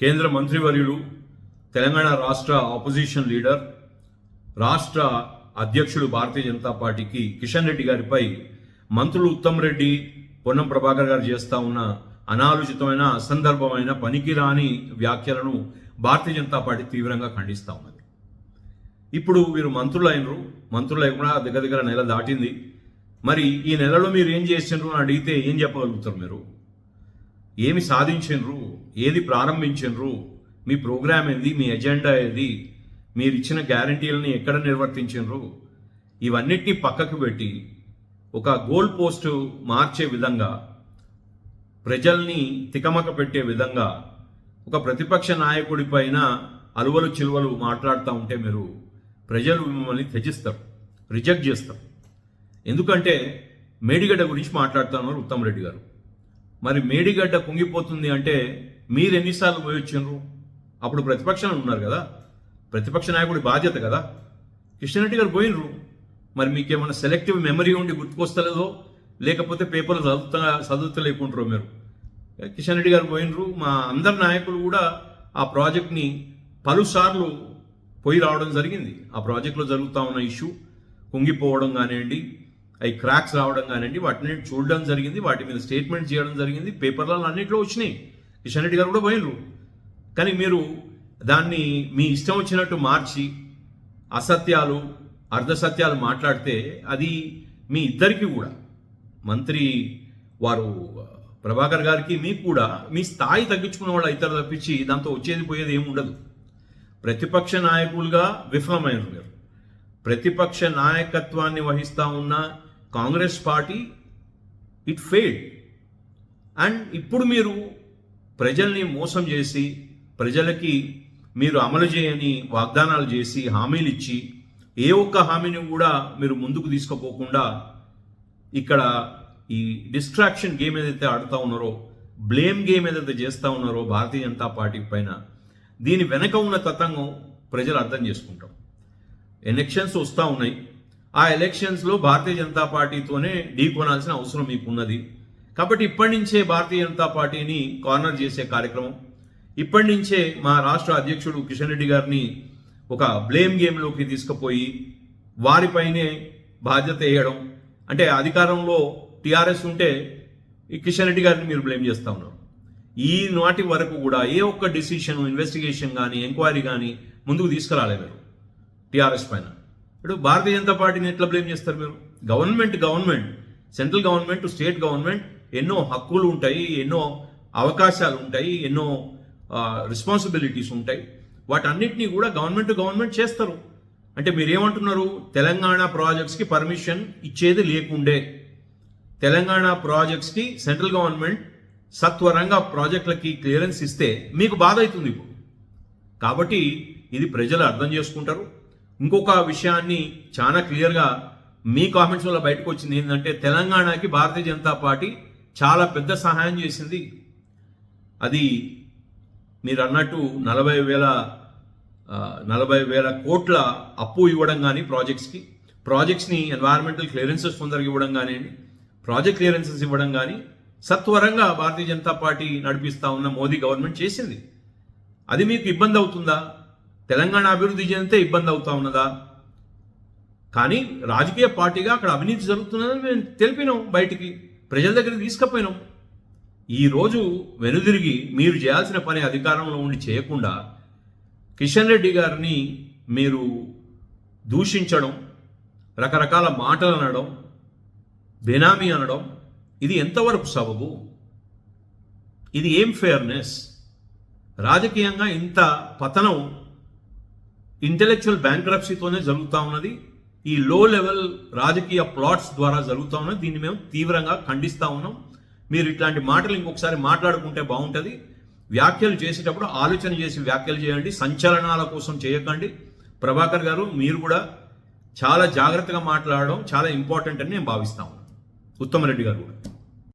కేంద్ర మంత్రివర్యులు తెలంగాణ రాష్ట్ర ఆపోజిషన్ లీడర్ రాష్ట్ర అధ్యక్షుడు భారతీయ జనతా పార్టీకి కిషన్ రెడ్డి గారిపై మంత్రులు ఉత్తమ్ రెడ్డి పొన్నం ప్రభాకర్ గారు చేస్తా ఉన్న అనాలోచితమైన అసందర్భమైన పనికిరాని వ్యాఖ్యలను భారతీయ జనతా పార్టీ తీవ్రంగా ఖండిస్తూ ఉన్నది. ఇప్పుడు వీరు మంత్రులు అయినరు మంత్రులు కూడా దగ్గర దగ్గర నెల దాటింది. మరి ఈ నెలలో మీరు ఏం చేసిండ్రు అని అడిగితే ఏం చెప్పగలుగుతారు మీరు? ఏమి సాధించిండ్రు? ఏది ప్రారంభించిండ్రు? మీ ప్రోగ్రామ్ ఏది? మీ ఎజెండా ఏది? మీరు ఇచ్చిన గ్యారంటీలని ఎక్కడ నిర్వర్తించిండ్రు? ఇవన్నిటినీ పక్కకు పెట్టి ఒక గోల్ పోస్ట్ మార్చే విధంగా ప్రజల్ని తికమక పెట్టే విధంగా ఒక ప్రతిపక్ష నాయకుడి పైన అలువలు చిలువలు మాట్లాడుతూ ఉంటే మీరు ప్రజలు మిమ్మల్ని త్యజిస్తారు రిజెక్ట్ చేస్తారు. ఎందుకంటే మేడిగడ్డ గురించి మాట్లాడుతున్నారు ఉత్తమ్ రెడ్డి గారు. మరి మేడిగడ్డ కుంగిపోతుంది అంటే మీరు ఎన్నిసార్లు పోయి వచ్చిండ్రు? అప్పుడు ప్రతిపక్షంలో ఉన్నారు కదా. ప్రతిపక్ష నాయకుడి బాధ్యత కదా. కిషన్ రెడ్డి గారు పోయినరు మరి మీకేమైనా సెలెక్టివ్ మెమరీ ఉండి గుర్తుకొస్తలేదో? లేకపోతే పేపర్లు చదువుతా చదువుతలేకుంటారో మీరు? కిషన్ రెడ్డి గారు పోయినరు మా అందరి నాయకులు కూడా ఆ ప్రాజెక్ట్ని పలుసార్లు పోయి రావడం జరిగింది. ఆ ప్రాజెక్ట్లో జరుగుతూ ఉన్న ఇష్యూ కుంగిపోవడం కానివ్వండి అవి క్రాక్స్ రావడం కానివ్వండి వాటిని చూడడం జరిగింది వాటి మీద స్టేట్మెంట్ చేయడం జరిగింది పేపర్లలో అన్నింటిలో వచ్చినాయి. కిషన్ రెడ్డి గారు కూడా పోయినరు కానీ మీరు దాన్ని మీ ఇష్టం వచ్చినట్టు మార్చి అసత్యాలు అర్ధసత్యాలు మాట్లాడితే అది మీ ఇద్దరికి కూడా మంత్రి వారు ప్రభాకర్ గారికి మీకు కూడా మీ స్థాయి తగ్గించుకున్న వాళ్ళు ఇతర తప్పించి దాంతో వచ్చేది పోయేది ఏమి ఉండదు. ప్రతిపక్ష నాయకులుగా విఫలమైన మీరు. ప్రతిపక్ష నాయకత్వాన్ని వహిస్తా ఉన్న Congress party it failed and ఇప్పుడు మీరు ప్రజల్ని మోసం చేసి ప్రజలకి మీరు అమలు చేయని వాగ్దానాలు చేసి హామీలు ఇచ్చి ఏ ఒక్క హామీని కూడా మీరు ముందుకు తీసుకుపోకుండా ఇక్కడ ఈ డిస్ట్రాక్షన్ గేమ్ ఏదైతే ఆడుతూ ఉన్నారో బ్లేమ్ గేమ్ ఏదైతే చేస్తూ ఉన్నారో భారతీయ జనతా పార్టీ పైన దీని వెనక ఉన్న తతంగం ప్రజలు అర్థం చేసుకుంటాం. ఎలక్షన్స్ వస్తూ ఉన్నాయి. ఆ ఎలక్షన్స్లో భారతీయ జనతా పార్టీతోనే ఢీకొనాల్సిన అవసరం మీకు ఉన్నది కాబట్టి ఇప్పటి నుంచే భారతీయ జనతా పార్టీని కార్నర్ చేసే కార్యక్రమం. ఇప్పటి నుంచే మా రాష్ట్ర అధ్యక్షుడు కిషన్ రెడ్డి గారిని ఒక బ్లేమ్ గేమ్లోకి తీసుకుపోయి వారిపైనే బాధ్యత వేయడం. అంటే అధికారంలో టీఆర్ఎస్ ఉంటే ఈ కిషన్ రెడ్డి గారిని మీరు బ్లేమ్ చేస్తూ ఉన్నారు. ఈ నాటి వరకు కూడా ఏ ఒక్క డిసిషన్ ఇన్వెస్టిగేషన్ కానీ ఎంక్వైరీ కానీ ముందుకు తీసుకురాలే మీరు టీఆర్ఎస్ పైన. ఇప్పుడు భారతీయ జనతా పార్టీని ఎట్లా బ్లేమ్ చేస్తారు మీరు? Government government central government state government ఎన్నో హక్కులు ఉంటాయి ఎన్నో అవకాశాలు ఉంటాయి ఎన్నో రెస్పాన్సిబిలిటీస్ ఉంటాయి. వాటన్నిటినీ కూడా గవర్నమెంట్ గవర్నమెంట్ చేస్తారు. అంటే మీరేమంటున్నారు? తెలంగాణ ప్రాజెక్ట్స్కి పర్మిషన్ ఇచ్చేది లేకుండే. తెలంగాణ ప్రాజెక్ట్స్కి సెంట్రల్ గవర్నమెంట్ సత్వరంగా ప్రాజెక్టులకి క్లియరెన్స్ ఇస్తే మీకు బాధ అవుతుంది ఇప్పుడు. కాబట్టి ఇది ప్రజలు అర్థం చేసుకుంటారు. ఇంకొక విషయాన్ని చాలా క్లియర్గా మీ కామెంట్స్ వల్ల బయటకు వచ్చింది. ఏంటంటే తెలంగాణకి భారతీయ జనతా పార్టీ చాలా పెద్ద సహాయం చేసింది. అది మీరు అన్నట్టు నలభై వేల నలభై వేల కోట్ల అప్పు ఇవ్వడం కానీ ప్రాజెక్ట్స్కి ప్రాజెక్ట్స్ని ఎన్వైర్మెంటల్ క్లియరెన్సెస్ తొందరగా ఇవ్వడం కానివ్వండి ప్రాజెక్ట్ క్లియరెన్సెస్ ఇవ్వడం కానీ సత్వరంగా భారతీయ జనతా పార్టీ నడిపిస్తా ఉన్న మోదీ గవర్నమెంట్ చేసింది. అది మీకు ఇబ్బంది అవుతుందా? తెలంగాణ అభివృద్ధి చెందితే ఇబ్బంది అవుతా ఉన్నదా? కానీ రాజకీయ పార్టీగా అక్కడ అవినీతి జరుగుతున్నదని మేము తెలిపినాం బయటికి ప్రజల దగ్గరికి తీసుకుపోయినాం. ఈరోజు వెనుదిరిగి మీరు చేయాల్సిన పని అధికారంలో ఉండి చేయకుండా కిషన్ రెడ్డి గారిని మీరు దూషించడం రకరకాల మాటలు అనడం బెనామీ అనడం ఇది ఎంతవరకు సబబు? ఇది ఏం ఫేర్నెస్ రాజకీయంగా ఇంత పతనం ఇంటెలెక్చువల్ బ్యాంక్రప్సీతోనే జరుగుతూ ఉన్నది. ఈ లో లెవెల్ రాజకీయ ప్లాట్స్ ద్వారా జరుగుతూ ఉన్నది. దీన్ని మేము తీవ్రంగా ఖండిస్తూ ఉన్నాం. మీరు ఇట్లాంటి మాటలు ఇంకొకసారి మాట్లాడుకుంటే బాగుంటుంది. వ్యాఖ్యలు చేసేటప్పుడు ఆలోచన చేసి వ్యాఖ్యలు చేయండి. సంచలనాల కోసం చేయకండి. ప్రభాకర్ గారు మీరు కూడా చాలా జాగ్రత్తగా మాట్లాడడం చాలా ఇంపార్టెంట్ అని నేను భావిస్తాను ఉత్తమరెడ్డి గారు కూడా.